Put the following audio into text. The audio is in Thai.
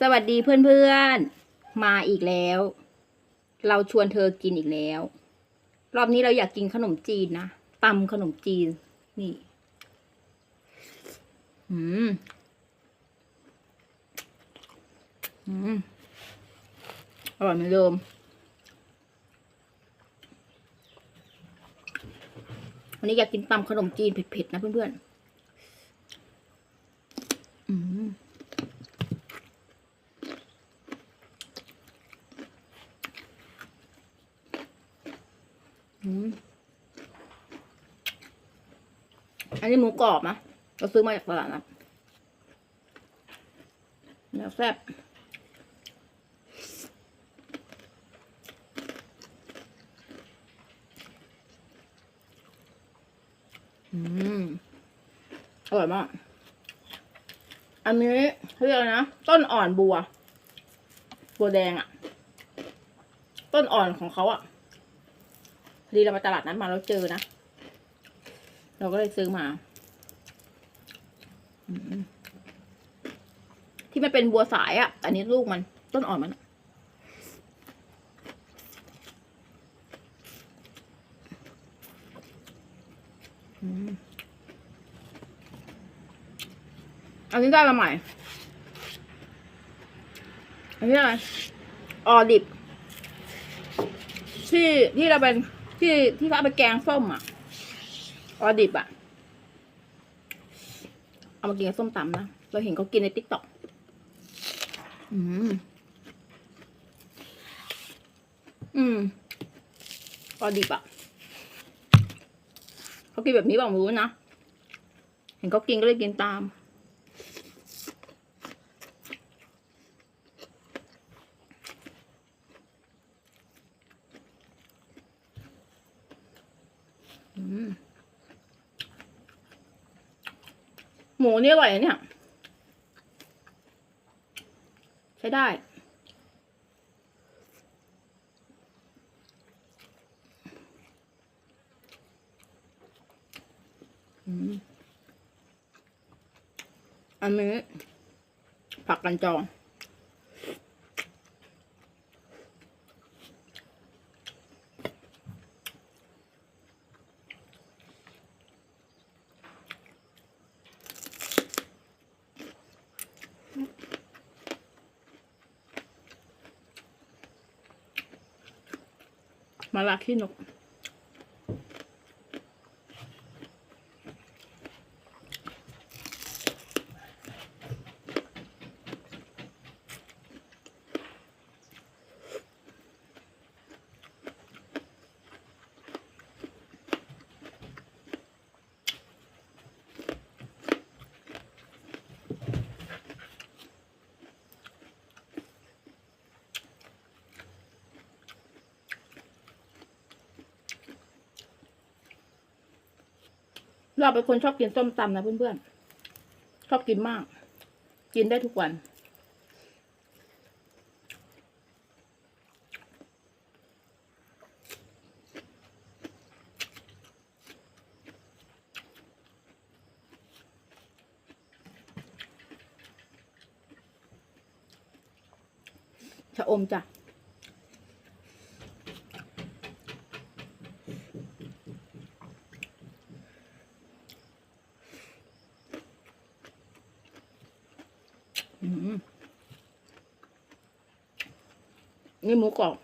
สวัสดีเพื่อนๆ มาอีกแล้ว เราชวนเธอกินอีกแล้ว รอบนี้เราอยากกินขนมจีนนะตำขนมจีน นี่ อืม อืม อร่อยเหมือนเดิมวันนี้อยากกินตำขนมจีนเผ็ดๆนะเพื่อนๆ อืม อันนี้หมูกรอบนะเราซื้อมาจากตลาดนะแล้วแซ่บอืมอร่อยมาก อันนี้เรียกนะ ต้นอ่อนบัว บัวแดงอะ่ะ ต้นอ่อนของเขาอะ่ะ ดีเราไปตลาดนั้นมาแล้วเจอนะ เราก็เลยซื้อมาอที่มันเป็นบัวสายอะ่ะ อันนี้ลูกมันต้นอ่อนมัน อันนี้ได้มาใหม่ อันนี้อะไร ออดิบ ที่ที่เราเป็น ที่ที่เขาเอาไปแกงส้มอะออดิบอะ เอามากินกับส้มตำนะ เราเห็นเขากินในติ๊กต็อกอืม อืมออดิบอะเขากินแบบนี้บอกไม่รู้นะ เห็นเขากินก็เลยกินตาม หมูนี่อร่อยนะเนี่ย ใช้ได้อันนี้ผักกันจอง มาลาขี้นก เราเป็นคนชอบกินส้มตำนะเพื่อนๆ ชอบกินมาก กินได้ทุกวัน ชะอมจ้ะ อืมนี่หมูกรอบ